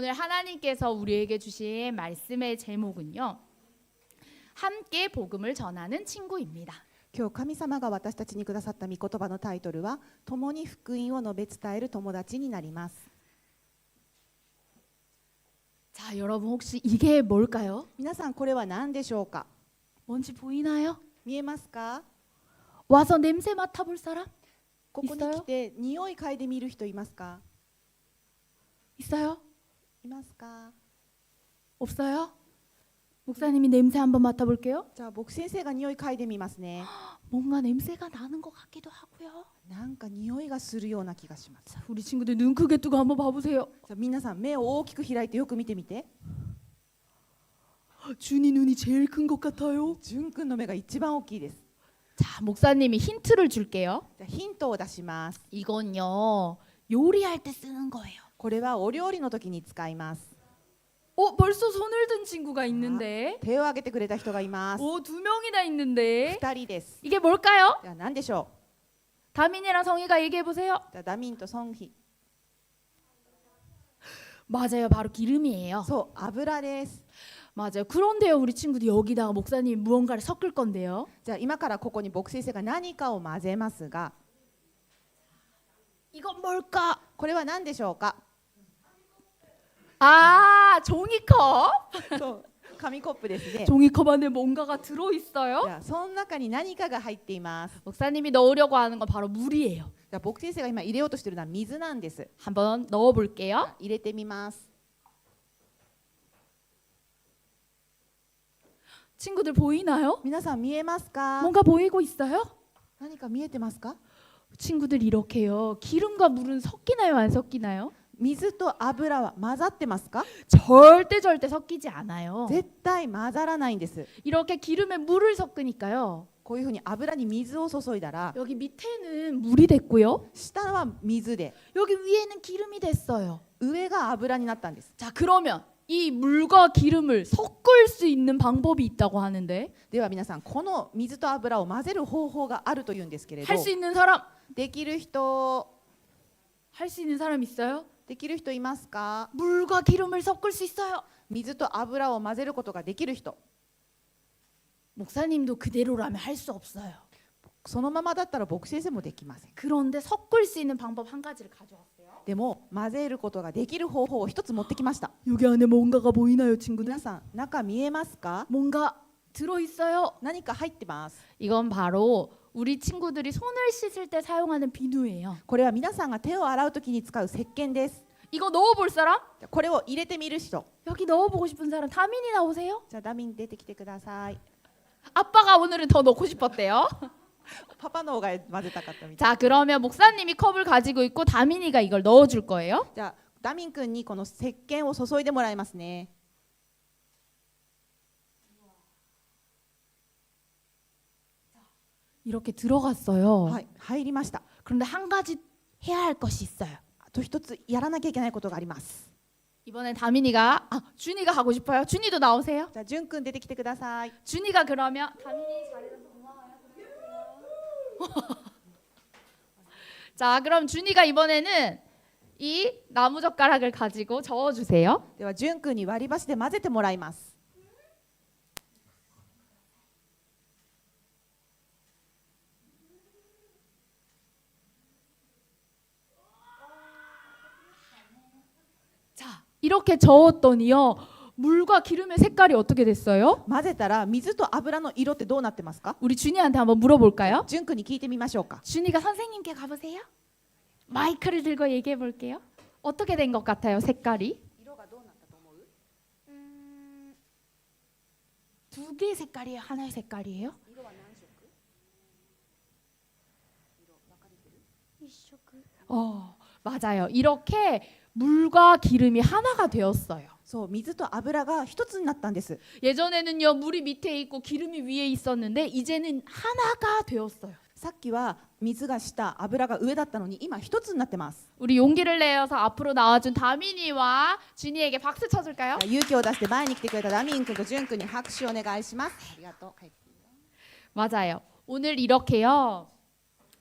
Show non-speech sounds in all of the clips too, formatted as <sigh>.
오늘 하나님께서 우리에게 주신 말씀의 제목은요. 함께 복음을 전하는 친구입니다. 今日神様が私たちにくださった御言葉のタイトルは「共に福音を述べ伝える友達」になります 자, 여러분 혹시 이게 뭘까요? 皆さんこれは何でしょうか 뭔지 보이나요? 見えますか 와서 냄새 맡아볼 사람 ここに来て匂い嗅いでみる人いますか 있어요? いますか 없어요? 목사님이 냄새 한번 맡아볼게요. じゃあ僕先生が匂い嗅いでみますね <gasps> 뭔가 냄새가 나는 것 같기도 하고요. なんか匂いがするような気がします 자, 우리 친구들 눈 크게 뜨고 한번 봐보세요. じゃあ皆さん目を大きく開いてよく見てみて <gasps> 준이 눈이 제일 큰 것 같아요. 淳君の目が一番大きいです 자, 목사님이 힌트를 줄게요. じゃあヒントを出します 이건요 요리할 때 쓰는 거예요. これはお料理の時に使います 어 벌써 손을 든 친구가 있는데. 手を挙げてくれた人がいます 오 두 명이나 있는데. 2人です 이게 뭘까요? じゃあ何でしょ 다민이랑 성희가 얘기해 보세요. うじゃあダミンとソンヒ 맞아요, 바로 기름이에요. そう油です 맞아요. 그런데요, 우리 친구들 여기다가 목사님이 무언가를 섞을 건데요. じゃあ今からここに僕先生が何かを混ぜますが 이건 뭘까? これは何でしょうか 아, 종이컵. そう紙コップですね 종이컵 안에 뭔가가 들어 じ 있어요. ゃあその中に何かが入っています 목사님이 넣으려고 하는 건 바로 물이에요. じゃあ僕先生が今入れようとしているのは水なんです 한번 넣어 볼게요. 入れてみます 친구들 보이나요? 皆さん見えますか 뭔가 보이고 있어요? 何か見えてますか 친구들 이렇게요. 기름과 물은 섞이나요? 안 섞이나요? 水と油は混ざってますか 절대 절대 섞이지 않아요. 絶対混ざらないんです 이렇게 기름에 물을 섞으니까요. こういうふうに油に水を注いだら 여기 밑에는 물이 됐고요. 下は水で 여기 위에는 기름이 됐어요. 上が油になったんです 자, 그러면 이 물과 기름을 섞을 수 있는 방법이 있다고 하는데 では皆さんこの水と油を混ぜる方法があるというんですけれど 할 수 있는 사람, できる人 할 수 있는 사람 있어요? できる人いますか 물과 기름을 섞을 수 있어요. 水と油を混ぜることができる人 목사님도 그대로라면 할 수 없어요. そのままだったら僕先生もできません 그런데 섞을 수 있는 방법 한 가지를 가져왔어요. でも混ぜることができる方法を一つ持ってきました 여기 안에 뭔가가 보이나요, 친구들? 皆さん中見えますか 뭔가 들어 있어요. 何か入ってます 이건 바로 우리 친구들이 손을 씻을 때 사용하는 비누예요. これは皆さんが手を洗うときに使う石鹸です 이거 넣어볼 사람? じゃあこれを入れてみる人 여기 넣어보고 싶은 사람 다민이 나오세요. じゃあダミン出てきてください 아빠가 오늘은 더 넣고 싶었대요. <laughs> パパの方が混ぜたかったみたい 자, 그러면 목사님이 컵을 가지고 있고 다민이가 이걸 넣어줄 거예요. じゃあダミン君にこの石鹸を注いでもらいますね 이렇게 들어갔어요. はい入りました 그런데 한 가지 해야 할 것이 있어요. あと一つやらなきゃいけないことがあります 이번엔 다민이가 아 준이가 가고 싶어요. 준이도 나오세요. じゃあじゅん君出てきてください 준이가 그러면 다민이 잘해줘서 고마워요. <laughs> 자, 그럼 준이가 이번에는 이 나무 젓가락을 가지고 저어주세요. ではじゅん君に割り箸で混ぜてもらいます。 이렇게 저었더니요. 물과 기름의 색깔이 어떻게 됐어요? 混ぜたら水と油の色ってどうなってますか 우리 준이한테 한번 물어볼까요? じゅん君に聞いてみましょうか。 준이가 선생님께 가보세요. 마이크를 들고 얘기해 볼게요. 어떻게 된 것 같아요, 색깔이? 色がどうなったと思う 음, 두 개의 색깔이에요, 하나의 색깔이에요? 色は何色色分かれてる 어, 맞아요. 이렇게 물과 기름이 하나가 되었어요. そう、水と油が一つになったんです。 예전에는요, 물이 밑에 있고 기름이 위에 있었는데 이제는 하나가 되었어요. さっきは水が下、油が上だったのに今一つになってます。 우리 용기를 내어서 앞으로 나와준 다민이와 준이에게 박수 쳐줄까요? じゃあ勇気を出して前に来てくれたダミン君とジュン君に拍手をお願いします。ありがとう。はい 맞아요. 오늘 이렇게요.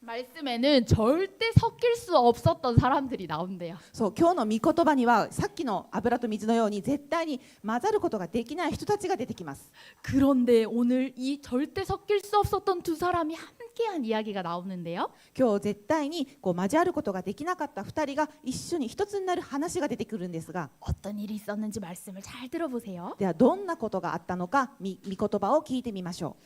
말씀에는 절대 섞일 수 없었던 사람들이 나온대요. そう今日の御言葉にはさっきの油と水のように絶対に混ざることができない人たちが出てきます 그런데 오늘 이 절대 섞일 수 없었던 두 사람이 함께한 이야기가 나오는데요. 今日絶対にこう交わることができなかった2人が一緒に一つになる話が出てくるんですが 어떤 일이 있었는지 말씀을 잘 들어보세요. ではどんなことがあったのかみ御言葉を聞いてみましょう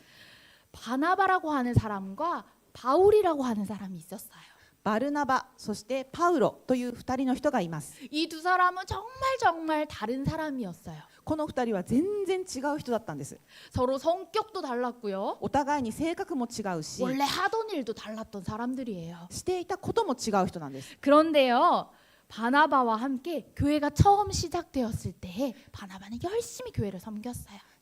바나바라고 하는 사람과 바울이라고 하는 사람이 있었어요. バルナバそしてパウロという2人の人がいます 이 두 사람은 정말 정말 다른 사람이었어요. この2人は全然違う人だったんです 서로 성격도 달랐고요. お互いに性格も違うし 원래 하던 일도 달랐던 사람들이에요. していたことも違う人なんです 그런데요. 바나바와 함께 교회가 처음 시작되었을 때 바나바는 열심히 교회를 섬겼어요.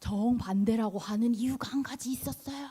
정반대라고 하는 이유가 한 가지 있었어요.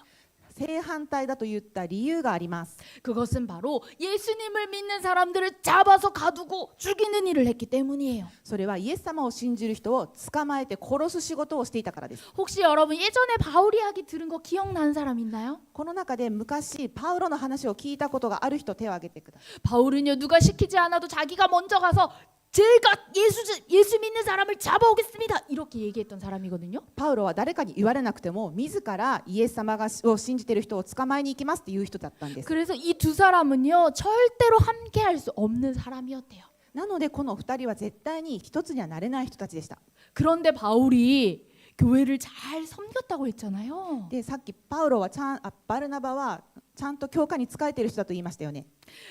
正反対だと言った理由があります 그것은 바로 예수님을 믿는 사람들을 잡아서 가두고 죽이는 일을 했기 때문이에요. それはイエス様を信じる人を捕まえて殺す仕事をしていたからです 혹시 여러분 예전에 바울 이야기 들은 거 기억나는 사람 있나요? この中で昔パウロの話を聞いたことがある人手を挙げてください 바울은요 누가 시키지 않아도 자기가 먼저 가서 제가 예수 예수 믿는 사람을 잡아오겠습니다 이렇게 얘기했던 사람이거든요. パウロは誰かに言われなくても自らイエス様がを信じている人を捕まえに行きますっていう人だったんです 그래서 이 두 사람은요 절대로 함께할 수 없는 사람이었대요. なのでこの2人は絶対に一つにはなれない人たちでした 그런데 바울이 교회를 잘 섬겼다고 했잖아요. でさっきパウロはちゃんあバルナバは ちゃんと教会に仕えている人だと言いましたよね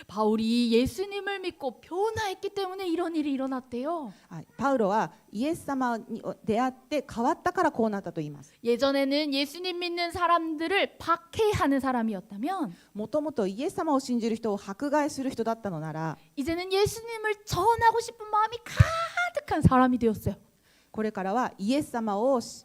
바울이 예수님을 믿고 변화했기 때문에 이런 일이 일어났대요. はいパウロはイエス様に出会って変わったからこうなったと言います 예전에는 예수님 믿는 사람들을 박해하는 사람이었다면 もともとイエス様を信じる人を迫害する人だったのなら 이제는 예수님을 전하고 싶은 마음이 가득한 사람이 되었어요. これからはイエス様をし、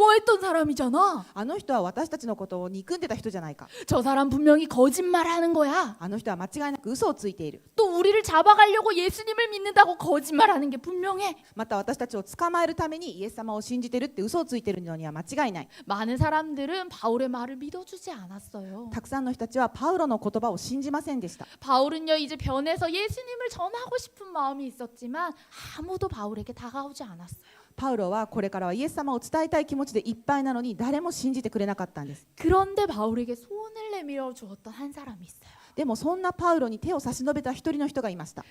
미워했던 사람이잖아. あの人は私たちのことを憎んでた人じゃないか 저 사람 분명히 거짓말하는 거야. あの人は間違いなく嘘をついている 또 우리를 잡아가려고 예수님을 믿는다고 거짓말하는 게 분명해. また私たちを捕まえるためにイエス様を信じてるって嘘をついてるのには間違いない 많은 사람들은 바울의 말을 믿어주지 않았어요. たくさんの人たちはパウロの言葉を信じませんでした 바울은요 이제 변해서 예수님을 전하고 싶은 마음이 있었지만 아무도 바울에게 다가오지 않았어요. パウロはこれからはイエス様を伝えたい気持ちでいっぱいなのに誰も信じてくれなかったんです。でもそんなパウロに手を差し伸べた一人の人がいました。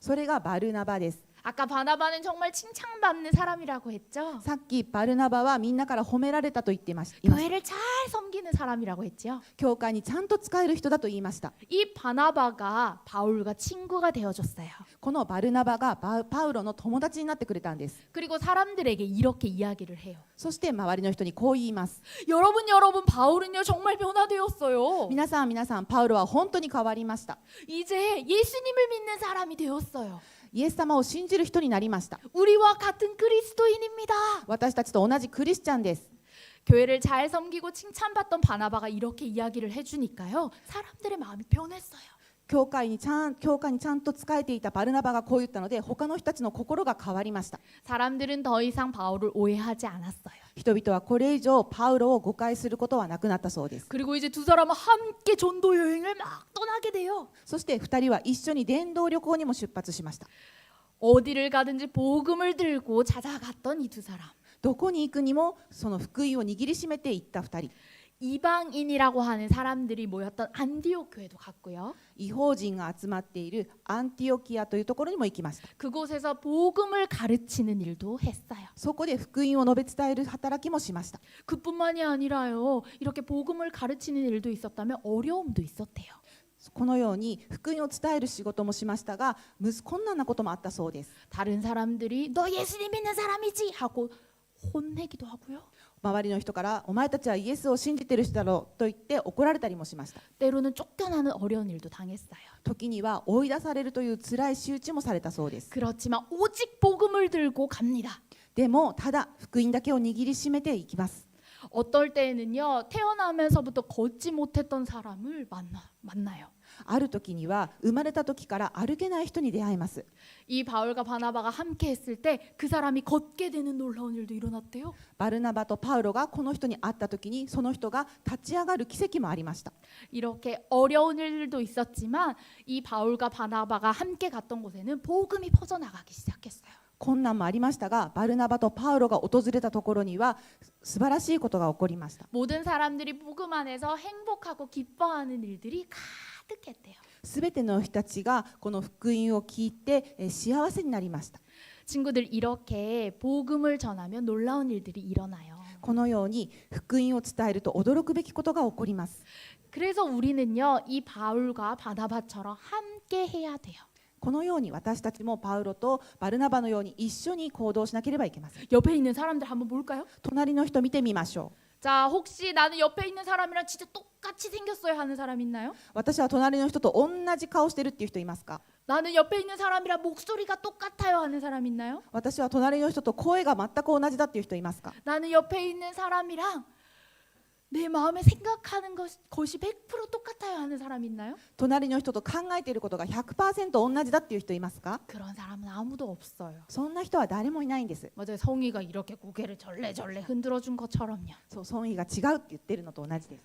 それがバルナバです。 아까 바나바는 정말 칭찬받는 사람이라고 했죠. さっきバルナバはみんなから褒められたと言っていましたいました 교회를 잘 섬기는 사람이라고 했죠. 教会にちゃんと使える人だと言いました 이 바나바가 바울과 친구가 되어줬어요. このバルナバがバパウロの友達になってくれたんです 그리고 사람들에게 이렇게 이야기를 해요. そして周りの人にこう言います 여러분 여러분 바울은요 정말 변화되었어요. 皆さん皆さんパウロは本当に変わりました 이제 예수님을 믿는 사람이 되었어요. イエス様を信じる人になりました 우리와 같은 그리스도인입니다. 私たちと同じクリスチャンです 교회를 잘 섬기고 칭찬받던 바나바가 이렇게 이야기를 해주니까요. 사람들의 마음이 변했어요. 教会にちゃん教会にちゃんと仕えていたバルナバがこう言ったので他の人たちの心が変わりました 사람들은 더 이상 바울을 오해하지 않았어요. 人々はこれ以上パウロを誤解することはなくなったそうです 그리고 이제 두 사람은 함께 전도 여행을 막 떠나게 돼요. そして2人は一緒に伝道旅行にも出発しました 어디를 가든지 복음을 들고 찾아갔던 이 두 사람. どこに行くにもその福音を握りしめていった2人 이방인이라고 하는 사람들이 모였던 안디옥 교회도 갔고요. 違法人が集まっているアンティオキアというところにも行きました 그곳에서 복음을 가르치는 일도 했어요. そこで福音を述べ伝える働きもしました 그뿐만이 아니라요. 이렇게 복음을 가르치는 일도 있었다면 어려움도 있었대요. このように福音を伝える仕事もしましたがむず困難なこともあったそうです 다른 사람들이 너 예수님 믿는 사람이지 하고 혼내기도 하고요. 周りの人からお前たちはイエスを信じてる人だろうと言って怒られたりもしました 때로는 쫓겨나는 어려운 일도 당했어요. 時には追い出されるという辛い仕打ちもされたそうです 그렇지만 오직 복음을 들고 갑니다. でもただ福音だけを握りしめていきます 어떨 때에는요 태어나면서부터 걷지 못했던 사람을 만나 만나요. ある時には生まれた時から歩けない人に出会います 이 바울과 바나바가 함께 했을 때 그 사람이 걷게 되는 놀라운 일도 일어났대요. バルナバとパウロがこの人に会った時にその人が立ち上がる奇跡もありました 이렇게 어려운 일들도 있었지만 이 바울과 바나바가 함께 갔던 곳에는 복음이 퍼져나가기 시작했어요. 困難もありましたがバルナバとパウロが訪れたところには素晴らしいことが起こりました 모든 사람들이 복음 안에서 행복하고 기뻐하는 일들이 가득했대요. すべての人たちがこの福音を聞いてえー幸せになりました 친구들 이렇게 복음을 전하면 놀라운 일들이 일어나요. このように福音を伝えると驚くべきことが起こります 그래서 우리는요 이 바울과 바나바처럼 함께 해야 돼요. このように私たちもパウロとバルナバのように一緒に行動しなければいけません 옆에 있는 사람들 한번 볼까요? 隣の人見てみましょう 자 혹시 나는 옆에 있는 사람이랑 진짜 똑같이 생겼어요 하는 사람 있나요? 私は隣の人と同じ顔してるっていう人いますか 나는 옆에 있는 사람이랑 목소리가 똑같아요 하는 사람 있나요? 私は隣の人と声が全く同じだっていう人いますか 나는 옆에 있는 사람이랑 내 마음에 생각하는 것, 것이 100% 똑같아요 하는 사람 있나요? 隣の人と考えていることが100%同じだっていう人いますか 그런 사람은 아무도 없어요. そんな人は誰もいないんです 맞아요. 성희가 이렇게 고개를 절레절레 흔들어 준 것처럼요. そう損意が違うって言ってるのと同じです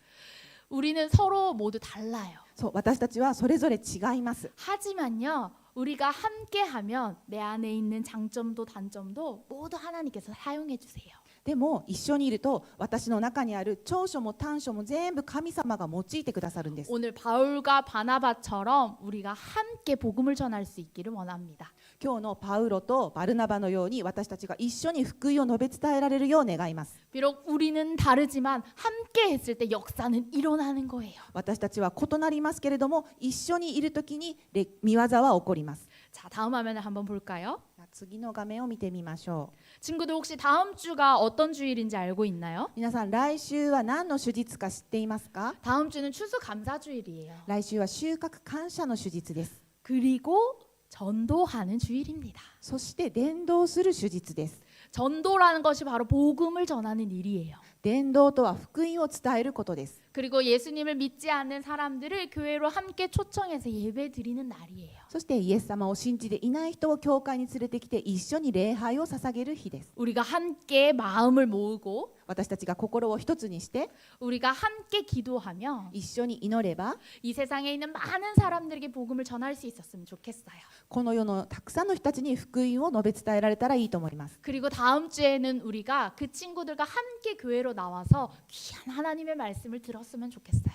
우리는 서로 모두 달라요. そう私たちはそれぞれ違います 하지만요. 우리가 함께 하면 내 안에 있는 장점도 단점도 모두 하나님께서 사용해 주세요. でも一緒にいると私の中にある長所も短所も全部神様が用いてくださるんです 오늘 바울과 바나바처럼 우리가 함께 복음을 전할 수 있기를 원합니다. 今日のパウロとバルナバのように私たちが一緒に福音を述べ伝えられるよう願います 비록 우리는 다르지만 함께 했을 때 역사는 일어나는 거예요. 私たちは異なりますけれども一緒にいる時にれ見業は起こります 자, 다음 화면을 한번 볼까요? 次の画面を見てみましょ 친구들 혹시 다음 주가 어떤 주일인지 알고 있나요? う皆さん来週は何の手術か知っていますか 다음 주는 추수감사주일이에요. 来週は収穫感謝の手術です 그리고 전도하는 주일입니다. そして伝道する手術です 전도라는 것이 바로 복음을 전하는 일이에요. 伝道とは福音を伝えることです 그리고 예수님을 믿지 않는 사람들을 교회로 함께 초청해서 예배 드리는 날이에요. そしてイエス様を信じていない人を教会に連れてきて一緒に礼拝を捧げる日です 우리가 함께 마음을 모으고 私たちが心を一つにして 우리가 함께 기도하며 一緒に祈れば 이 세상에 있는 많은 사람들에게 복음을 전할 수 있었으면 좋겠어요. この世のたくさんの人たちに福音を述べ伝えられたらいいと思います 그리고 다음 주에는 우리가 그 친구들과 함께 교회로 나와서 귀한 하나님의 말씀을 들었으면 좋겠어요.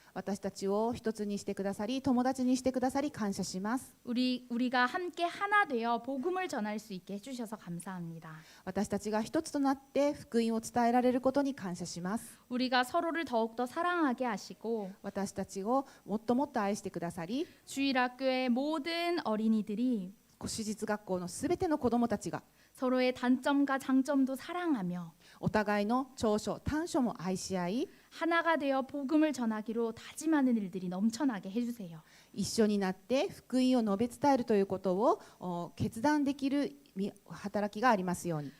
私たちを一つにしてくださり友達にしてくださり感謝します 우리 우리가 함께 하나 되어 복음을 전할 수 있게 해주셔서 감사합니다. 私たちが一つとなって福音を伝えられることに感謝します 우리가 서로를 더욱더 사랑하게 하시고 私たちをもっともっと愛してくださり 주일학교의 모든 어린이들이 手術学校のすべての子どもたちが 서로의 단점과 장점도 사랑하며 お互いの長所短所も愛し合い 하나가 되어 복음을 전하기로 다짐하는 일들이 넘쳐나게 해주세요. 一緒になって福音を述べ伝えるということをお決断できるみ働きがありますように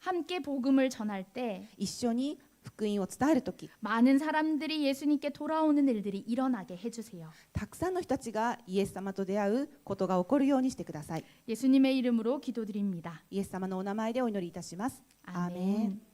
함께 복음을 전할 때 一緒に 福音を伝える時 많은 사람들이 예수님께 돌아오는 일들이 일어나게 해주세요. たくさんの人たちがイエス様と出会うことが起こるようにしてください 예수님의 이름으로 기도드립니다. イエス様のお名前でお祈りいたしますアーメン 아멘.